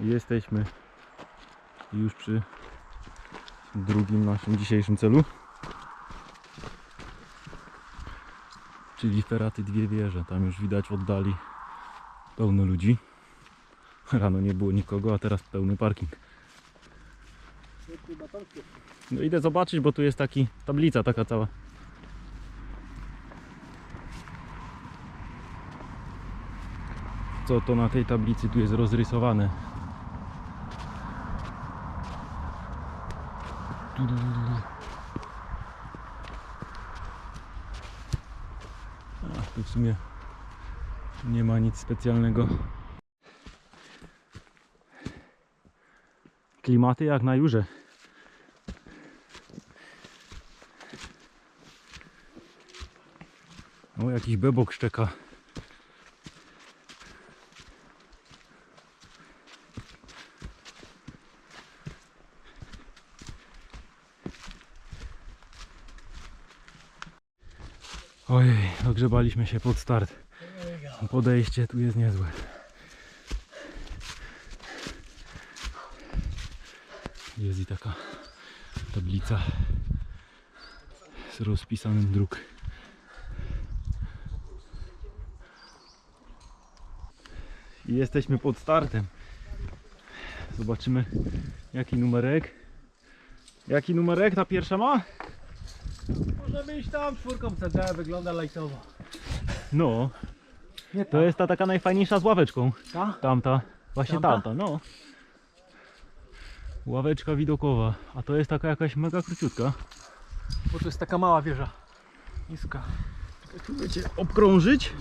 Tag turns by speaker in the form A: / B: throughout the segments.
A: Jesteśmy już przy drugim naszym dzisiejszym celu. Czyli Feraty dwie wieże. Tam już widać w oddali pełno ludzi. Rano nie było nikogo, a teraz pełny parking. No idę zobaczyć, bo tu jest taki tablica taka cała. Co to na tej tablicy tu jest rozrysowane? Tu, tu, tu, tu. A, tu w sumie nie ma nic specjalnego. Klimaty jak na jurze. O, jakiś bebok szczeka. Ojej, dogrzebaliśmy się pod start. Podejście tu jest niezłe. Jest i taka tablica z rozpisanym dróg. I jesteśmy pod startem. Zobaczymy jaki numerek. Jaki numerek ta pierwsza ma?
B: Możemy iść tam czwórką CD, wygląda lajtowo.
A: No,
B: Nie
A: to jest ta taka najfajniejsza z ławeczką.
B: ta?
A: Tamta, właśnie
B: Tamta?
A: tamta, no. Ławeczka widokowa, a to jest taka jakaś mega króciutka.
B: Bo to jest taka mała wieża. Niska.
A: Wiecie, obkrążyć.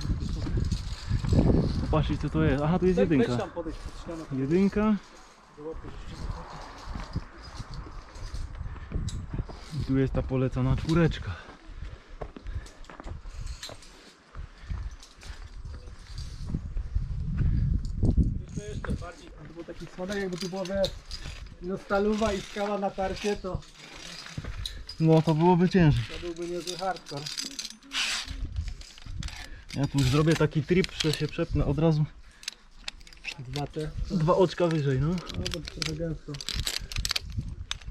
A: Popatrzcie co to jest. Aha, tu jest
B: Weź
A: jedynka.
B: tam podejść pod ścianę.
A: Jedynka. I tu jest ta polecana czwóreczka.
B: To jeszcze bardziej. To był taki schodek, jakby tu było wiesz, no staluwa i skała na tarcie, to,
A: No to byłoby ciężej.
B: to byłby niezły hardcore.
A: Ja tu już zrobię taki trip, że się przepnę od razu
B: Dwa te.
A: dwa oczka wyżej, no.
B: No to trochę gęsto.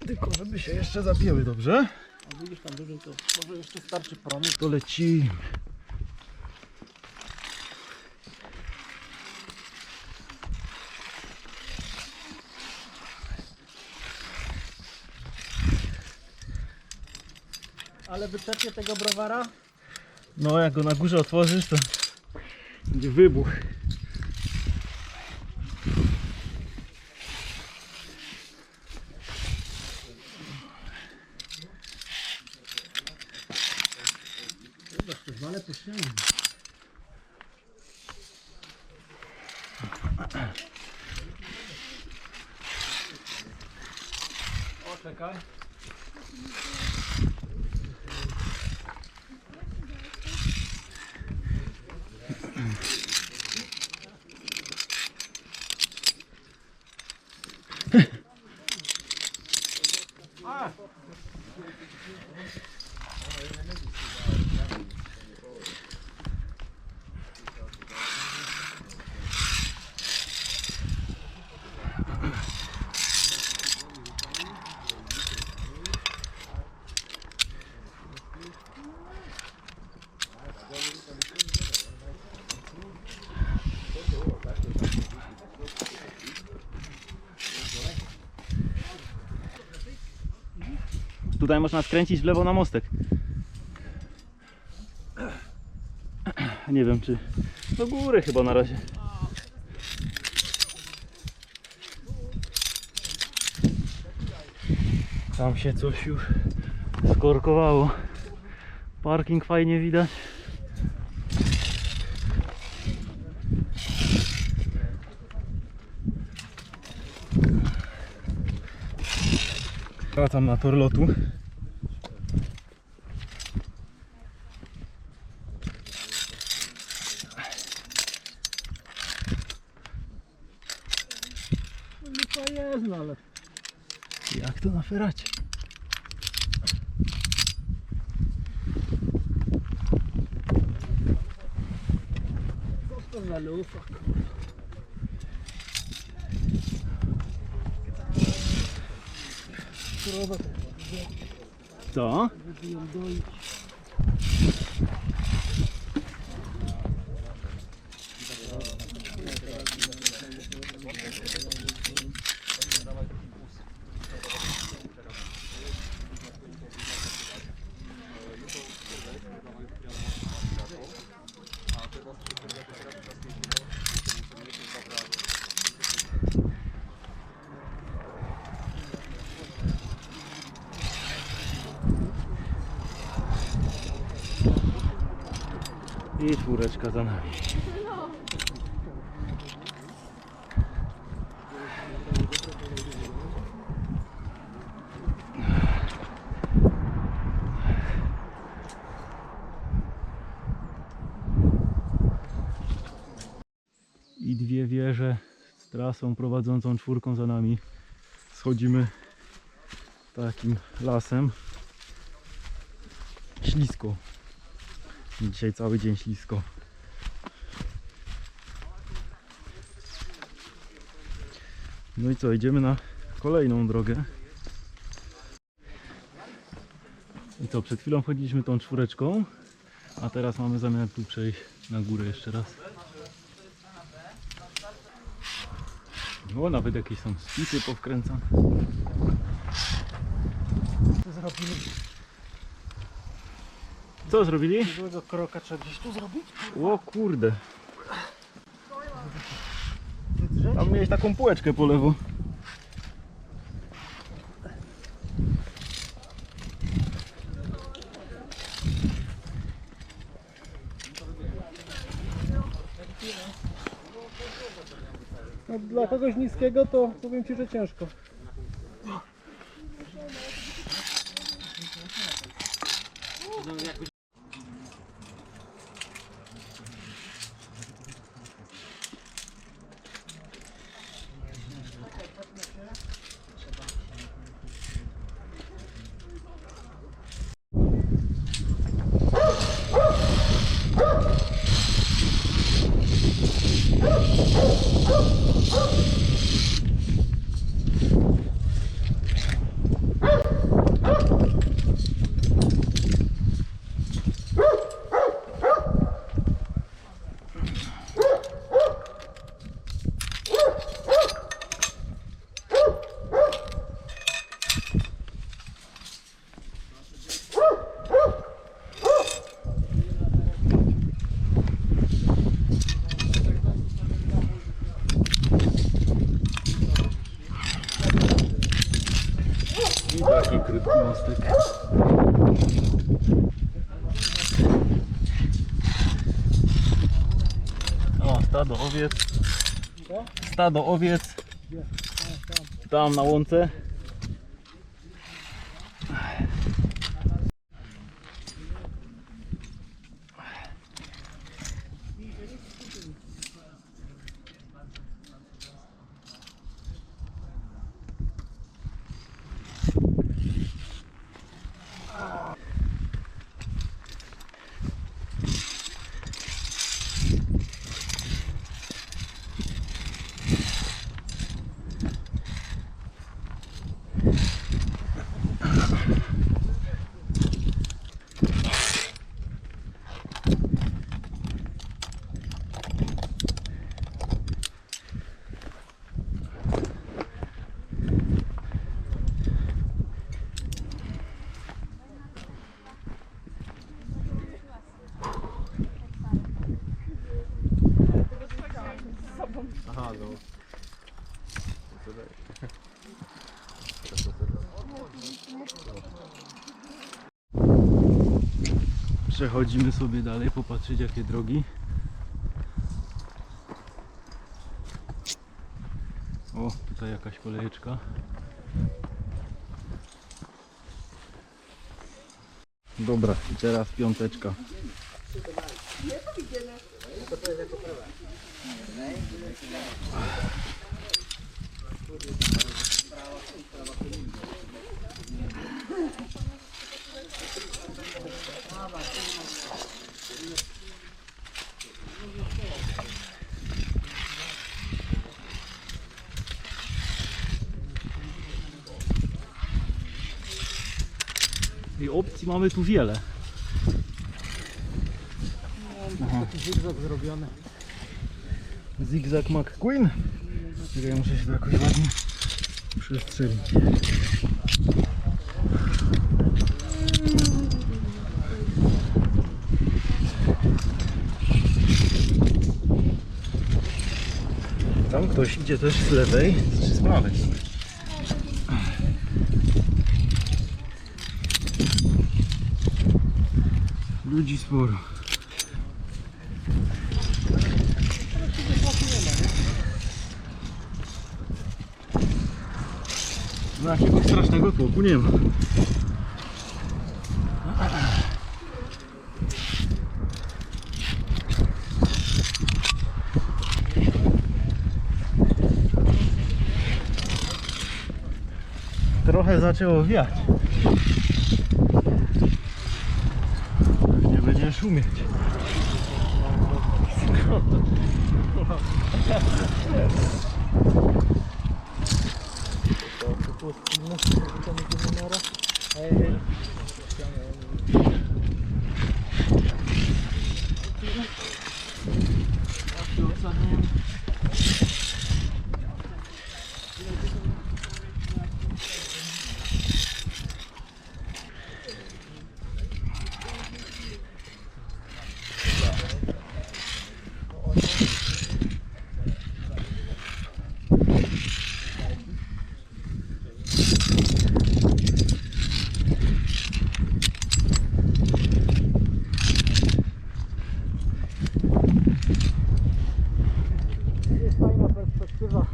A: Tylko żeby się jeszcze zapięły dobrze.
B: A widzisz tam dużo, to może jeszcze starczy promil.
A: To leci.
B: Ale wyczepnie tego browara?
A: No jak go na górze otworzysz to będzie wybuch. Tutaj można skręcić w lewo na mostek. Nie wiem czy do góry chyba na razie. Tam się coś już skorkowało. Parking fajnie widać. Wracam na tor lotu.
B: lipa jest, ale
A: Jak to na feracie?
B: to za lufa?
A: Co? Czwóreczka za nami. I dwie wieże z trasą prowadzącą czwórką za nami. Schodzimy takim lasem. Ślisko. Dzisiaj cały dzień ślisko. No i co, idziemy na kolejną drogę. I co, przed chwilą chodziliśmy tą czwóreczką, a teraz mamy zamiar tu przejść na górę jeszcze raz. O, nawet jakieś są spisy powkręcane.
B: Co zrobili?
A: Co zrobili?
B: Złego kroka trzeba gdzieś tu zrobić?
A: O kurde, tam miałeś taką półeczkę po lewo.
B: No, dla kogoś niskiego to powiem Ci, że ciężko.
A: I taki krótki mostek. O, stado owiec. Stado owiec.
B: Gdzie? A,
A: łące. Przechodzimy sobie dalej, popatrzeć jakie drogi. O, tutaj jakaś kolejeczka. Dobra, i teraz piąteczka. I opcji mamy tu wiele.
B: Taki zygzak zrobiony.
A: Zigzag McQueen. Czekaj, ja muszę się to jakoś ładnie przestrzelić. Tam ktoś idzie też z lewej, czy z prawej. Ludzi sporo. No jakiegoś strasznego tłoku nie ma. Trochę zaczęło wiać. Nie będzie szumieć.
B: Jest fajna perspektywa.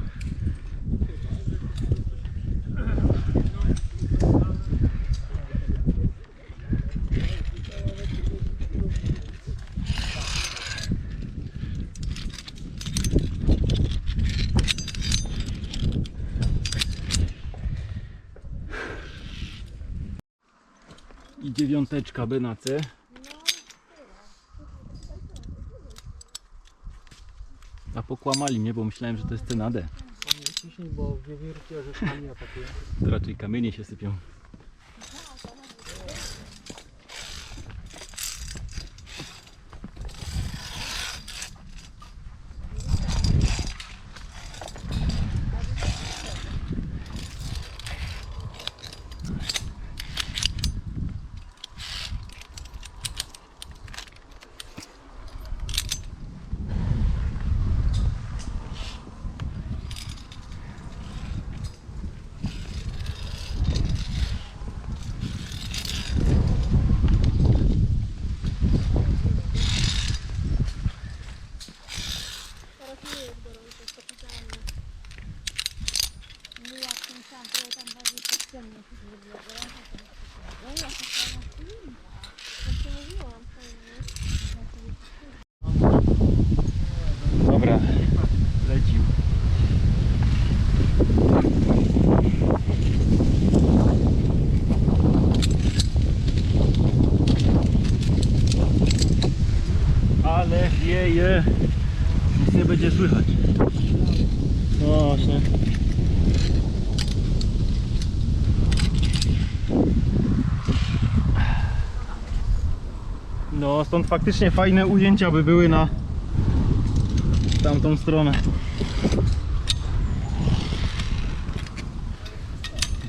A: I dziewiąteczka B na C. A pokłamali mnie, bo myślałem, że to jest C na D.
B: Ciśnij, bo wiewiórki orzeszkami atakują.
A: To raczej kamienie się sypią.
C: Teraz nie jest gorąco, to specjalnie. No jak ten sam, to ja tam bardziej podciemnie się zrobiło gorąco, to jest specjalnie. No i jaka fajna choinka. Jak to mówiłam, fajnie.
A: Dobra, lecił. Ale wieje, nic nie będzie słychać. No właśnie. No, stąd faktycznie fajne ujęcia by były na tamtą stronę.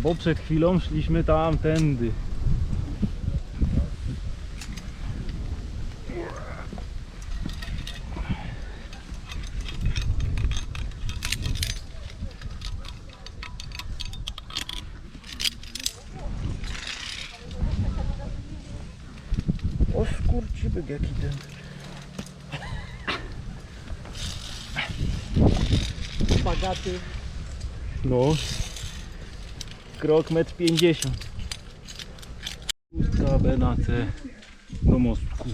A: Bo przed chwilą szliśmy tamtędy. O skurczybyk jaki ten.
B: Bagaty.
A: No. Krok metr 50. Pustka B na C do mostku.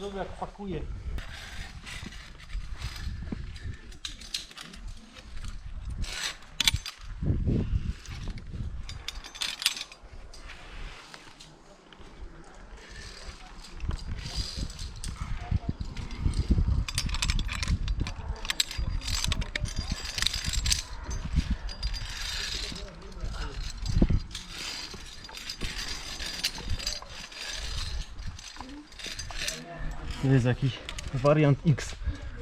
B: Zrobię jak pakuje.
A: To jest jakiś wariant X,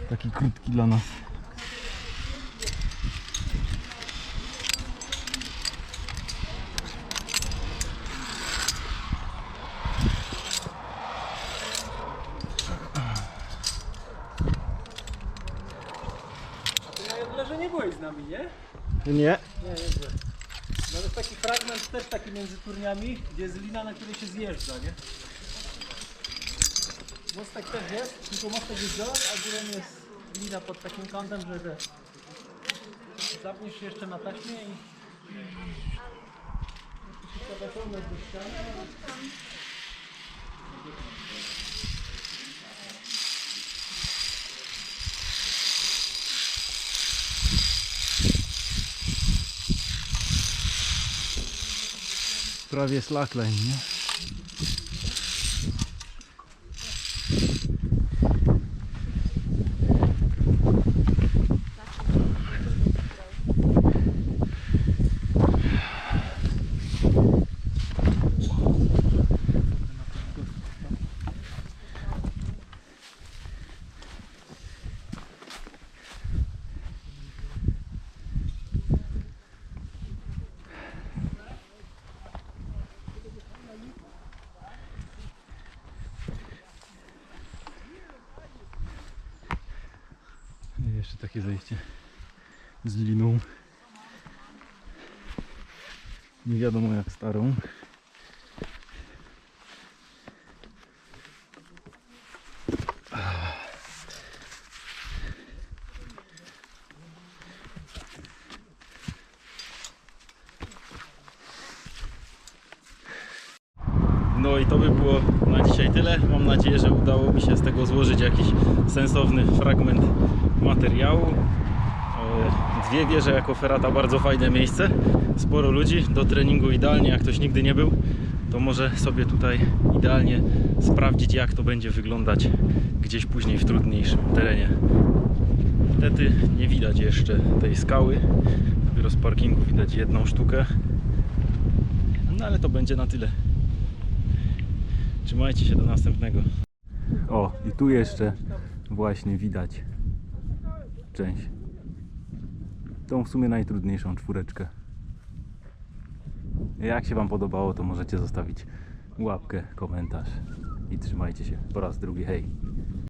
A: taki krótki dla nas.
B: Jodlerze nie byłeś z nami, nie?
A: Nie.
B: Nie, nie. No jest taki fragment też taki między turniami, gdzie jest lina, na której się zjeżdża, nie? Mostek też jest, tylko mostek jest dołem, a górą jest lina pod takim kątem, że że zapniesz się jeszcze na taśmie i.
A: Prawie slackline, nie? I Jeszcze takie zejście z liną. Nie wiadomo jak starą. No i to by było na dzisiaj tyle. Mam nadzieję, że udało mi się z tego złożyć jakiś sensowny fragment materiału. E, Dwie wieże jako ferata bardzo fajne miejsce. Sporo ludzi do treningu idealnie. Jak ktoś nigdy nie był, to może sobie tutaj idealnie sprawdzić jak to będzie wyglądać gdzieś później w trudniejszym terenie. Niestety nie widać jeszcze tej skały. Dopiero z parkingu widać jedną sztukę. No ale to będzie na tyle. Trzymajcie się do następnego. O, i tu jeszcze właśnie widać część. Tą w sumie najtrudniejszą czwóreczkę. Jak się Wam podobało, to możecie zostawić łapkę, komentarz i trzymajcie się po raz drugi. Hej!